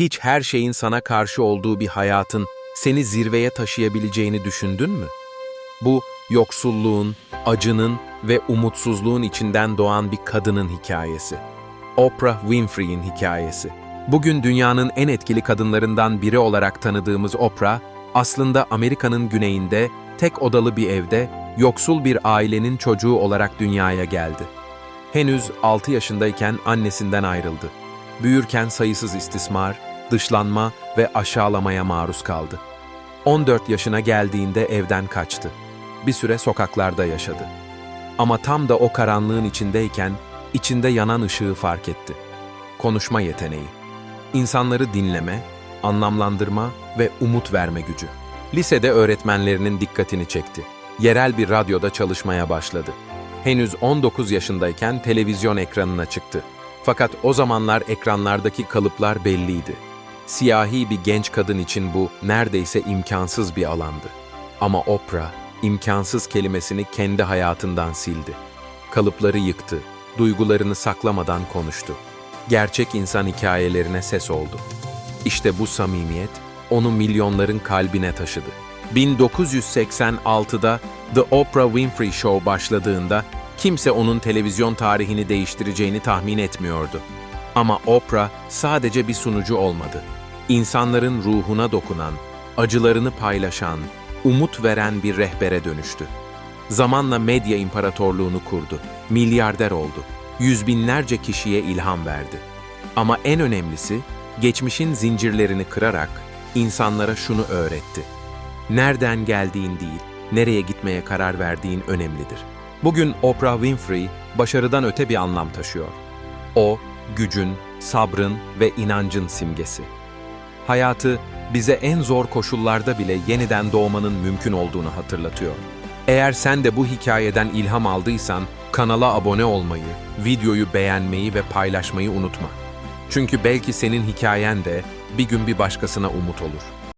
Hiç her şeyin sana karşı olduğu bir hayatın seni zirveye taşıyabileceğini düşündün mü? Bu yoksulluğun, acının ve umutsuzluğun içinden doğan bir kadının hikayesi. Oprah Winfrey'in hikayesi. Bugün dünyanın en etkili kadınlarından biri olarak tanıdığımız Oprah, aslında Amerika'nın güneyinde tek odalı bir evde yoksul bir ailenin çocuğu olarak dünyaya geldi. Henüz 6 yaşındayken annesinden ayrıldı. Büyürken sayısız istismar, dışlanma ve aşağılamaya maruz kaldı. 14 yaşına geldiğinde evden kaçtı. Bir süre sokaklarda yaşadı. Ama tam da o karanlığın içindeyken içinde yanan ışığı fark etti. Konuşma yeteneği. İnsanları dinleme, anlamlandırma ve umut verme gücü. Lisede öğretmenlerinin dikkatini çekti. Yerel bir radyoda çalışmaya başladı. Henüz 19 yaşındayken televizyon ekranına çıktı. Fakat o zamanlar ekranlardaki kalıplar belliydi. Siyahi bir genç kadın için bu neredeyse imkansız bir alandı. Ama Oprah, imkansız kelimesini kendi hayatından sildi. Kalıpları yıktı, duygularını saklamadan konuştu. Gerçek insan hikayelerine ses oldu. İşte bu samimiyet onu milyonların kalbine taşıdı. 1986'da The Oprah Winfrey Show başladığında kimse onun televizyon tarihini değiştireceğini tahmin etmiyordu. Ama Oprah sadece bir sunucu olmadı. İnsanların ruhuna dokunan, acılarını paylaşan, umut veren bir rehbere dönüştü. Zamanla medya imparatorluğunu kurdu, milyarder oldu, yüz binlerce kişiye ilham verdi. Ama en önemlisi, geçmişin zincirlerini kırarak insanlara şunu öğretti. Nereden geldiğin değil, nereye gitmeye karar verdiğin önemlidir. Bugün Oprah Winfrey başarıdan öte bir anlam taşıyor. O, gücün, sabrın ve inancın simgesi. Hayatı bize en zor koşullarda bile yeniden doğmanın mümkün olduğunu hatırlatıyor. Eğer sen de bu hikayeden ilham aldıysan kanala abone olmayı, videoyu beğenmeyi ve paylaşmayı unutma. Çünkü belki senin hikayen de bir gün bir başkasına umut olur.